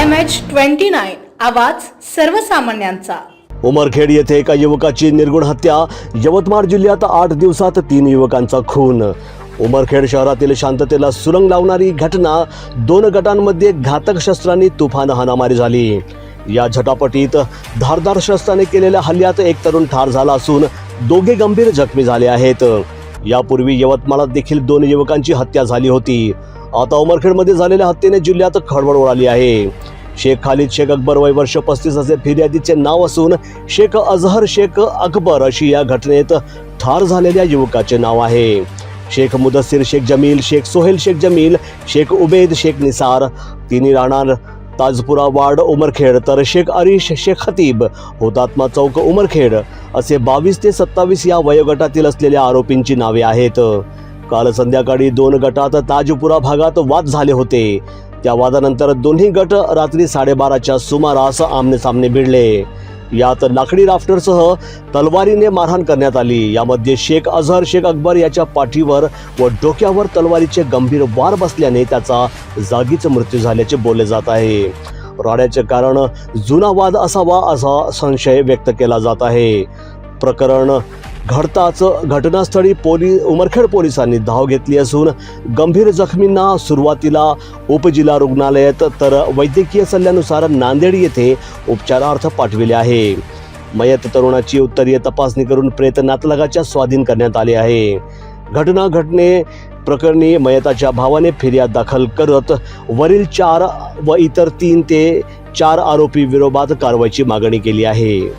M H twenty nine आवाज सर्वसामान्यांचा. उमरखेड येथे एका युवकाची निर्गुण हत्या. यवतमाळ जिल्ह्यात आठ दिवसात तीन युवकांचा खून. उमरखेड शहरातील शांततेला सुरंग लावणारी घटना दोन गटांमध्ये घातक शस्त्रांनी तुफान हाणामारी झाली. या झटापटीत धारदार शस्त्राने केलेल्या हल्ल्यात एक तरुण ठार झाला असून दोघे गंभीर जखमी झाले आहेत. यापूर्वी यवतमाळात देखील दोन युवकांची हत्या झाली होती. आता उमरखेडमध्ये झालेल्या हत्येने जिल्ह्यात खळबळ उडाली आहे. शेख खालिद शेख अकबर वय वर्ष पस्तीस असे फिर्यादीचे नाव असून शेख अझहर शेख अकबर अशी या घटनेत ठार झालेल्या युवकाचे नाव आहे. शेख मुदस्सीर शेख जमील शेख सोहेल शेख जमील शेख उबेद शेख निसार तिन्ही राहणार ताजपुरा वार्ड उमरखेड. तर शेख अरिश शेख खतीब हुतात्मा चौक उमरखेड असे बावीस ते सत्तावीस या वयोगटातील असलेल्या आरोपींची नावे आहेत. काल संध्याकाळी दोन गटात ताजपुरा भागात वाद झाले होते. त्या वादानंतर दोन्ही गट रात्री साडेबाराच्या सुमारास आमने सामने भिडले. यात लाकडी राफ्टरसह तलवारीने मारहाण करण्यात आली. यामध्ये शेख अझहर शेख अकबर याच्या पाठीवर व डोक्यावर तलवारीचे गंभीर वार बसल्याने त्याचा जागीच मृत्यू झाल्याचे बोलले जात आहे. राड्याचे कारण जुना वाद असावा असा संशय व्यक्त केला जात आहे. प्रकरण घडताच घटनास्थळी पोलीस उमरखेड पोलिसांनी धाव घेतली असून गंभीर जखमींना सुरुवातीला उपजिल्हा रुग्णालयात तर वैद्यकीय सल्ल्यानुसार नांदेड येथे उपचारार्थ पाठविले आहे. मयत तरुणाची उत्तरीय तपासणी करून प्रेत नातलगाच्या स्वाधीन करण्यात आले आहे. घटना घटने प्रकरणी मयताच्या भावाने फिर्याद दाखल करत वरील चार व इतर तीन ते चार आरोपी विरोधात कारवाईची मागणी केली आहे.